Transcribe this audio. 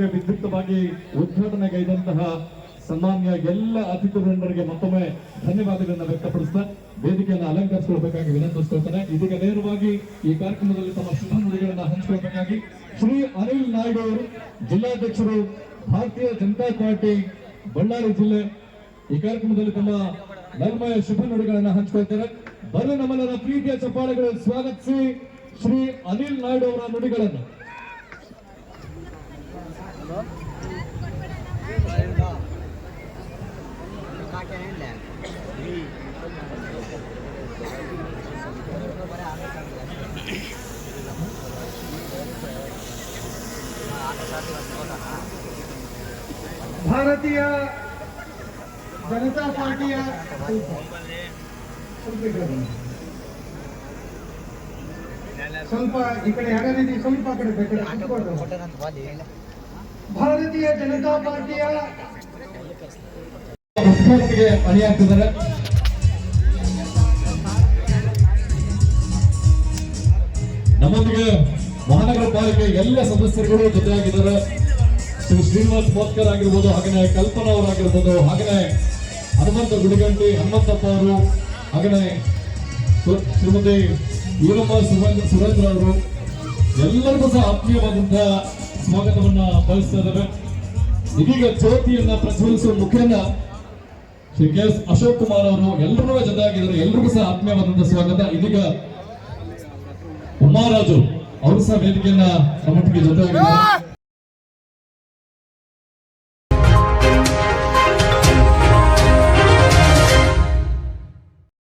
ವಿದ್ಯುಕ್ತವಾಗಿ ಉದ್ಘಾಟನೆಗೈದಂತಹ ಸನ್ಮಾನ್ಯ ಎಲ್ಲ ಅತಿಥಿ ವೃಂದರಿಗೆ ಮತ್ತೊಮ್ಮೆ ಧನ್ಯವಾದಗಳನ್ನು ವ್ಯಕ್ತಪಡಿಸ್ತಾ ವೇದಿಕೆಯನ್ನು ಅಲಂಕರಿಸಿಕೊಳ್ಬೇಕಾಗಿ ವಿನಂತಿಸ್ಕೊಳ್ತಾನೆ. ಇದೀಗ ನೇರವಾಗಿ ಈ ಕಾರ್ಯಕ್ರಮದಲ್ಲಿ ತಮ್ಮ ಶುಭ ನುಡಿಗಳನ್ನು ಹಂಚಿಕೊಳ್ಬೇಕಾಗಿ ಶ್ರೀ ಅನಿಲ್ ನಾಯ್ಡು ಅವರು, ಜಿಲ್ಲಾಧ್ಯಕ್ಷರು, ಭಾರತೀಯ ಜನತಾ ಪಾರ್ಟಿ, ಬಳ್ಳಾರಿ ಜಿಲ್ಲೆ. ಈ ಕಾರ್ಯಕ್ರಮದಲ್ಲಿ ತಮ್ಮ ನಲ್ಮಯ ಶುಭ ನುಡಿಗಳನ್ನು ಹಂಚಿಕೊಳ್ತಾರೆ ಬರ ನಮ್ಮೆಲ್ಲರ ಪ್ರೀತಿಯ ಚಪ್ಪಾಳೆಗಳು ಸ್ವಾಗತಿಸಿ ಶ್ರೀ ಅನಿಲ್ ನಾಯ್ಡು ಅವರ ನುಡಿಗಳನ್ನು. ಭಾರತೀಯ ಜನತಾ ಪಾರ್ಟಿಯ ಸ್ವಲ್ಪ ಈ ಕಡೆ ಯಾರಿದ್ದೀವಿ ಸ್ವಲ್ಪ ಆ ಕಡೆ ಬೇಕಾದ್ರೆ ಕುತ್ಕೊಂಡು. ಭಾರತೀಯ ಜನತಾ ಪಾರ್ಟಿಯ ಅಣಿಯಾಗ್ತಿದ್ದಾರೆ ನಮ್ಮೊಂದಿಗೆ ಮಹಾನಗರ ಪಾಲಿಕೆ ಎಲ್ಲ ಸದಸ್ಯರುಗಳು ಜೊತೆಯಾಗಿದ್ದಾರೆ. ಶ್ರೀ ಶ್ರೀನಿವಾಸ್ ಮೋತ್ಕರ್ ಆಗಿರ್ಬೋದು ಹಾಗೆಯೇ ಕಲ್ಪನಾ ಅವರಾಗಿರ್ಬೋದು ಹಾಗೆಯೇ ಹನುಮಂತ ಗುಡಿಗಂಟಿ, ಹನುಮಂತಪ್ಪ ಅವರು ಹಾಗೆಯೇ ಸು- ಶ್ರೀಮತಿ ಈರಮ್ಮ ಸುರೇಂದ್ರ ಅವರು. ಎಲ್ಲರಿಗೂ ಸಹ ಆತ್ಮೀಯವಾದಂತಹ ಸ್ವಾಗತವನ್ನ ಬಯಸ್ತಾ ಇದ್ದಾರೆ ಇದೀಗ ಜ್ಯೋತಿಯನ್ನ ಪ್ರಜ್ವಲಿಸುವ ಮುಖೇನ ಶ್ರೀ ಕೆ ಎಸ್ ಅಶೋಕ್ ಕುಮಾರ್ ಅವರು ಎಲ್ಲರೂ ಜೊತೆಯಾಗಿದ್ದಾರೆ. ಎಲ್ರಿಗೂ ಸಹ ಆತ್ಮೀಯವಾದಂತಹ ಸ್ವಾಗತ. ಇದೀಗ ಉಮಾರಾಜು ಅವರು ಸಹ ವೇದಿಕೆಯನ್ನ ಜೊತೆ ಜೊತೆಯಾಗಿದ್ದಾರೆ.